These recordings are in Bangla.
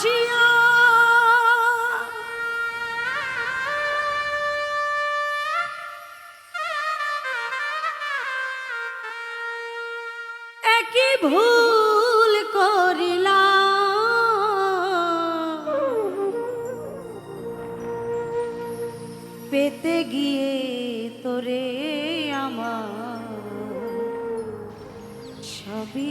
ভালোবাসিয়া একই ভুল করিলাম। পেতে গিয়ে তোরে আমার সবই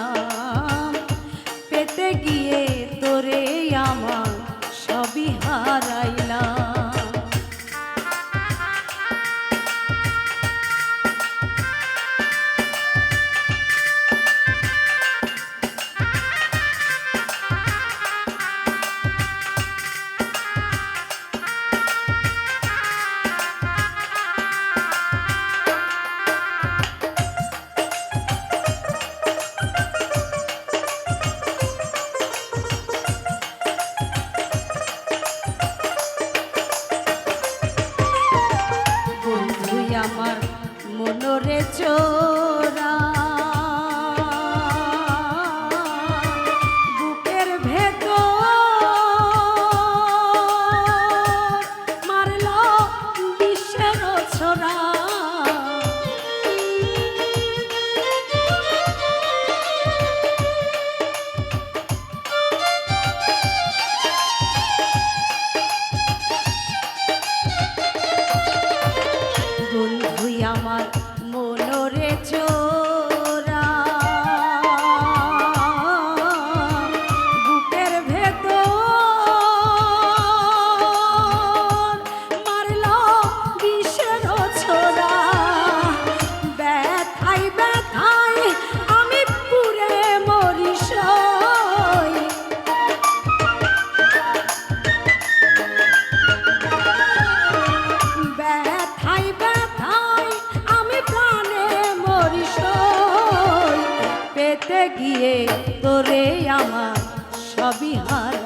গিয়ে তোরে আমার সবই হারাইলাম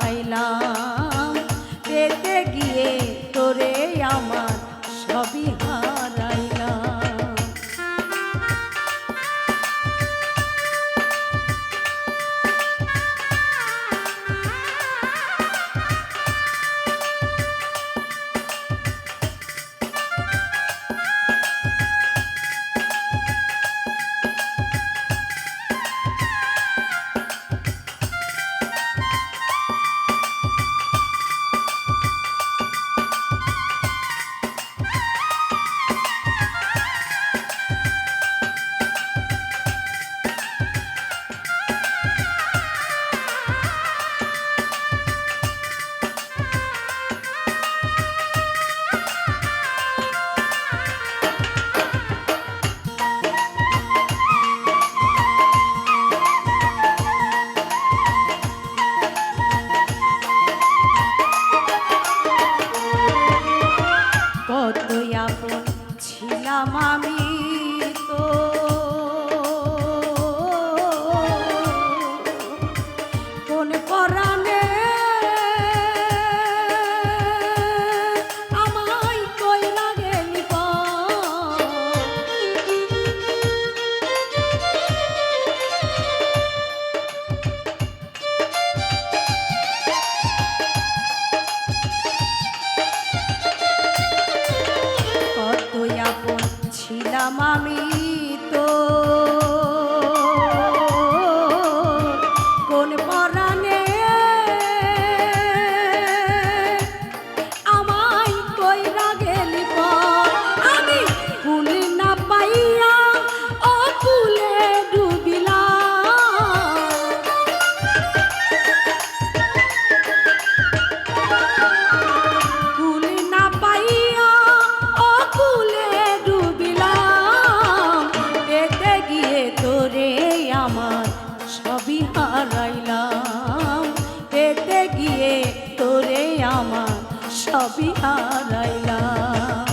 আমার সবই হারাইলাম।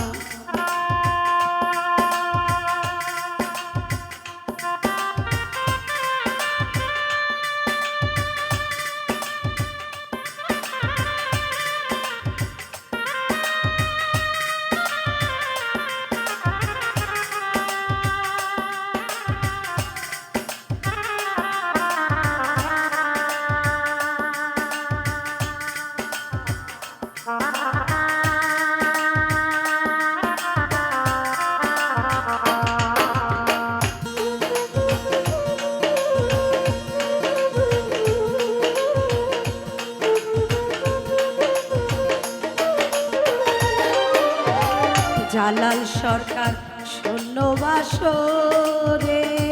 সরকার শূন্য বাসরে।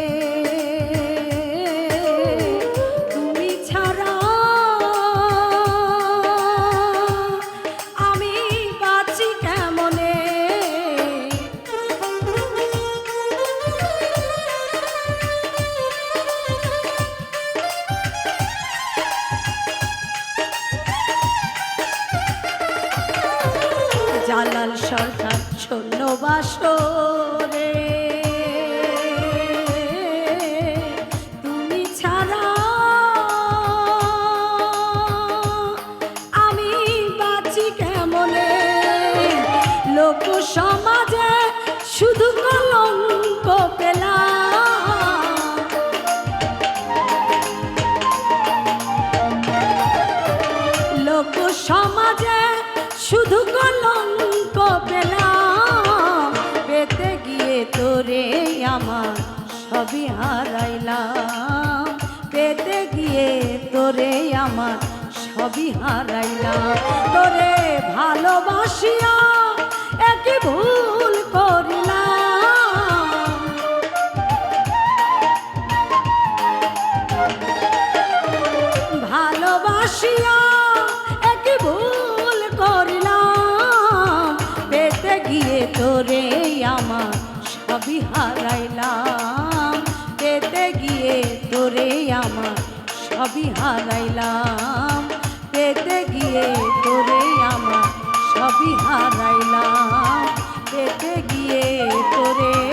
হারাইলাম। পেতে গিয়ে তোরে আমার সবই হারাইলাম। তোরে ভালোবাসিয়া একই ভুল করিলাম। ভালোবাসিয়া এক ভুল করিলাম। পেতে গিয়ে তোরে আমার সবই হারাইলাম। তোরে আমার সবই হারাইলাম। পেতে গিয়ে তোরে আমার সবই হারাইলাম। পেতে গিয়ে তোরে